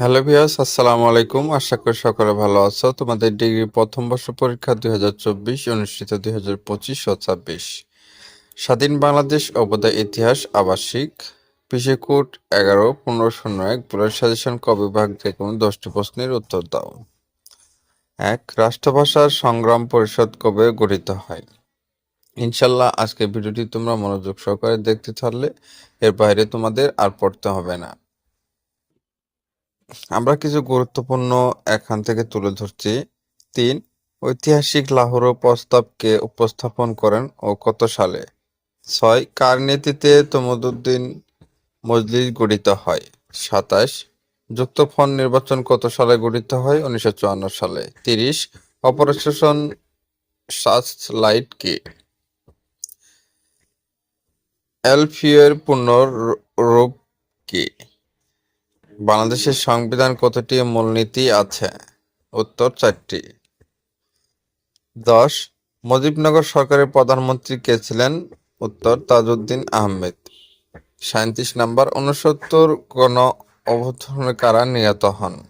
Hello viewers, আসসালামু আলাইকুম। আশা করি সকলে ভালো আছো। তোমাদের ডিগ্রি প্রথম বর্ষ পরীক্ষা দুই হাজার চব্বিশ অনুষ্ঠিত দুই হাজার পঁচিশ ও ছাব্বিশ। স্বাধীন বাংলাদেশ অবদায় ইতিহাস আবাসিক। পিসেকুট এগারো, পনেরো শূন্য এক বুলেট সাজেশন ক বিভাগ যে কোনো দশটি প্রশ্নের উত্তর দাও। এক, রাষ্ট্রভাষার সংগ্রাম পরিষদ কবে গঠিত হয়? ইনশাল্লাহ আজকে ভিডিওটি তোমরা মনোযোগ সহকারে দেখতে থাকলে এর বাইরে তোমাদের আর পড়তে হবে না। আমরা কিছু গুরুত্বপূর্ণ এখান থেকে তুলে ধরছি। তিন, ঐতিহাসিক লাহোর প্রস্তাবকে উপস্থাপন করেন ও কত সালে? ছয়, কার নীতিতে তমদুদ্দিন মজলিস গঠিত হয়? সাতাশ, যুক্তফ্রন্ট নির্বাচন কত সালে গঠিত হয়? উনিশশো চুয়ান্ন সালে। তিরিশ, অপারেশন সার্চ লাইট কি এলফিউর পুনরূপ কি? বাংলাদেশের সংবিধান কতটি মূলনীতি আছে? উত্তর চারটি। দশ, মুজিবনগর সরকারের প্রধানমন্ত্রী কে ছিলেন? উত্তর, তাজউদ্দিন আহমেদ। সাঁত্রিশ নাম্বার উনসত্তর গণ অভ্যুত্থানে কারা নিহত হন?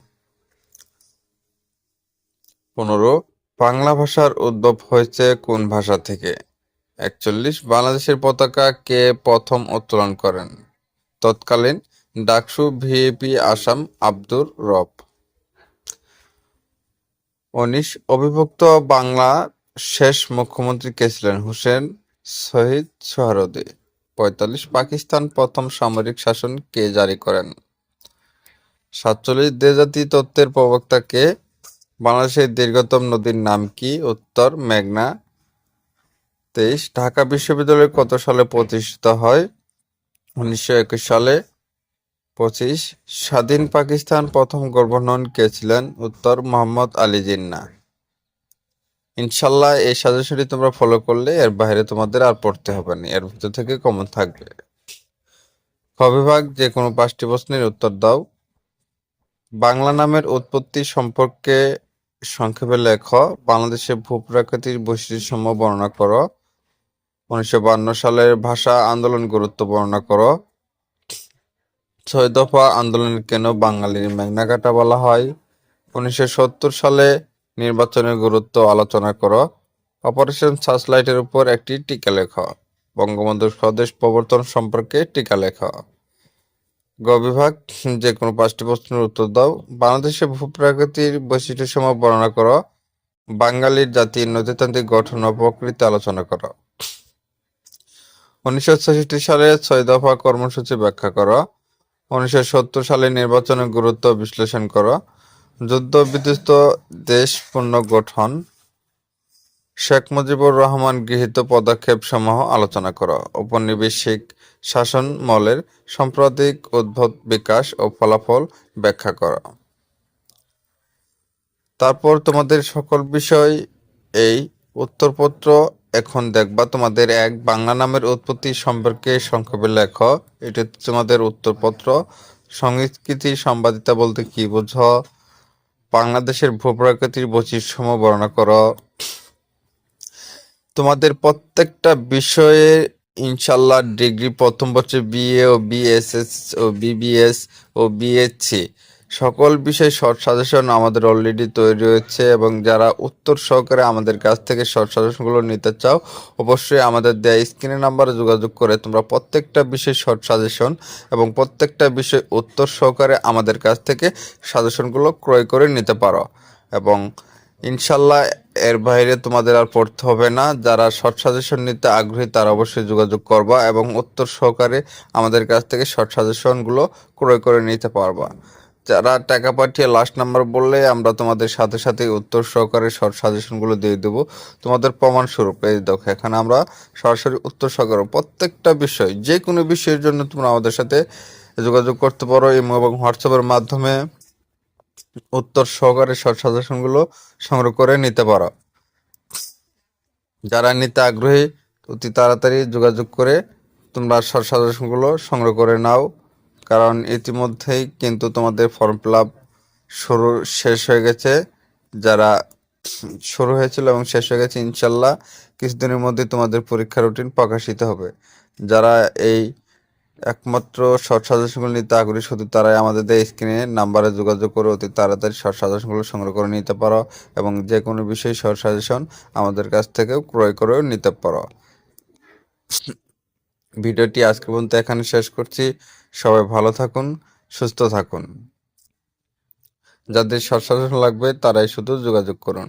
পনেরো, বাংলা ভাষার উদ্ভব হয়েছে কোন ভাষা থেকে? একচল্লিশ, বাংলাদেশের পতাকা কে প্রথম উত্তোলন করেন? তৎকালীন ডাকসু ভিএপি আসাম আব্দুর রব। উনিশ, অবিভক্ত বাংলা শেষ মুখ্যমন্ত্রী কে ছিলেন? হুসেন শহীদ সোহরাওয়ার্দী। পঁয়তাল্লিশ, পাকিস্তান প্রথম সামরিক শাসন কে জারি করেন? সাতচল্লিশ দেজাতি তত্ত্বের প্রবক্তা কে? বাংলাদেশের দীর্ঘতম নদীর নাম কি? উত্তর, মেঘনা। তেইশ, ঢাকা বিশ্ববিদ্যালয় কত সালে প্রতিষ্ঠিত হয়? উনিশশো একুশ সালে পঁচিশ, স্বাধীন পাকিস্তান প্রথম গভর্নর কে ছিলেন? উত্তর, মোহাম্মদ আলী জিন্না। ইনশাল্লাহ এই সাজেশনটি তোমরা ফলো করলে এর বাইরে তোমাদের আর পড়তে হবে না, এর ভিতর থেকে কমন থাকবে। খ বিভাগ, যে কোনো পাঁচটি প্রশ্নের উত্তর দাও। বাংলা নামের উৎপত্তি সম্পর্কে সংক্ষেপে লেখ বাংলাদেশের ভূপ্রাকৃতিক বৈশিষ্ট্যসমূহ বর্ণনা করো। উনিশশো সালের ভাষা আন্দোলন গুরুত্ব বর্ণনা করো। ছয় দফা আন্দোলনের কেন বাঙালির মেঘনাঘাটা বলা হয়? উনিশশো সত্তর সালে নির্বাচনের গুরুত্ব আলোচনা করো। অপারেশন সার্চলাইটের উপর একটি টিকা লেখ। বঙ্গবন্ধুর স্বদেশ প্রবর্তন সম্পর্কে টিকা লেখ। গ বিভাগ, যে কোনো পাঁচটি প্রশ্নের উত্তর দাও। বাংলাদেশের ভূপ্রাকৃতির বৈশিষ্ট্যসমূহ বর্ণনা করো। বাঙালির জাতির নথিতান্ত্রিক গঠন ও প্রকৃতি আলোচনা করো। উনিশশো ছেষট্টি সালে ছয় দফা কর্মসূচি ব্যাখ্যা করো। উনিশশো সত্তর সালে নির্বাচনের গুরুত্ব বিশ্লেষণ করো। যুদ্ধ বিধ্বস্ত দেশ পুনর্গঠন। শেখ মুজিবুর রহমান গৃহীত পদক্ষেপ সমূহ আলোচনা করো। উপনিবেশিক শাসন মলের সাম্প্রতিক উদ্ভব, বিকাশ ও ফলাফল ব্যাখ্যা করো। তারপর তোমাদের সকল বিষয় এই উত্তরপত্র এখন দেখবা তোমাদের এক বাংলা নামের উৎপত্তি সম্পর্কে সংক্ষেপে লেখ। এটা তোমাদের উত্তরপত্র। সংস্কৃতি সম্বাদিতা বলতে কি বোঝো? বাংলাদেশের ভূপ্রাকৃতির বৈচিত্র্যসমূহ বর্ণনা করো। তোমাদের প্রত্যেকটা বিষয়ে ইনশাল্লাহ ডিগ্রি প্রথম বছর বিএ ও বিএসএস ও বিবিএস ও বিএসসি সকল বিষয়ে শর্ট সাজেশন আমাদের অলরেডি তৈরি হয়েছে এবং যারা উত্তর সহকারে আমাদের কাছ থেকে শর্ট সাজেশনগুলো নিতে চাও, অবশ্যই আমাদের দেয়া স্ক্রিনের নাম্বারে যোগাযোগ করে তোমরা প্রত্যেকটা বিষয় শর্ট সাজেশন এবং প্রত্যেকটা বিষয় উত্তর সহকারে আমাদের কাছ থেকে সাজেশনগুলো ক্রয় করে নিতে পারো। এবং ইনশাল্লাহ এর বাইরে তোমাদের আর পড়তে হবে না, যারা শর্ট সাজেশন নিতে আগ্রহী তারা অবশ্যই যোগাযোগ করবা এবং উত্তর সহকারে আমাদের কাছ থেকে শর্ট সাজেশনগুলো ক্রয় করে নিতে পারবা। যারা টাকা পাঠিয়ে লাস্ট নাম্বার বললে আমরা তোমাদের সাথে সাথে উত্তর সহকারে শর্ট সাজেশনগুলো দিয়ে দেবো। তোমাদের প্রমাণ স্বরূপ, এই দেখো, এখানে আমরা সরাসরি উত্তর সহকারে প্রত্যেকটা বিষয় যে কোনো বিষয়ের জন্য তোমরা আমাদের সাথে যোগাযোগ করতে পারো এবং হোয়াটসঅ্যাপের মাধ্যমে উত্তর সহকারে শর্ট সাজেশনগুলো সংগ্রহ করে নিতে পারো। যারা নিতে আগ্রহী, অতি তাড়াতাড়ি যোগাযোগ করে তোমরা শর্ট সাজেশনগুলো সংগ্রহ করে নাও। কারণ ইতিমধ্যেই কিন্তু তোমাদের ফর্ম ফিল আপ শুরু শেষ হয়ে গেছে। যারা শুরু হয়েছিল এবং শেষ হয়ে গেছে, ইনশাল্লাহ কিছুদিনের মধ্যে তোমাদের পরীক্ষা রুটিন প্রকাশিত হবে। যারা এই একমাত্র শর্ট সাজেশনগুলো নিতে আগ্রহী, শুধু তারাই আমাদের স্ক্রিনে নাম্বারে যোগাযোগ করে অতি তাড়াতাড়ি শর্ট সাজেশনগুলো সংগ্রহ করে নিতে পারো এবং যে কোনো বিষয়ে শর্ট সাজেশন আমাদের কাছ থেকেও ক্রয় করেও নিতে পারো। ভিডিওটি আজকে পর্যন্ত এখানে শেষ করছি। সবাই ভালো থাকুন, সুস্থ থাকুন। যাদের শর্ট লাগবে তারাই শুধু যোগাযোগ করুন।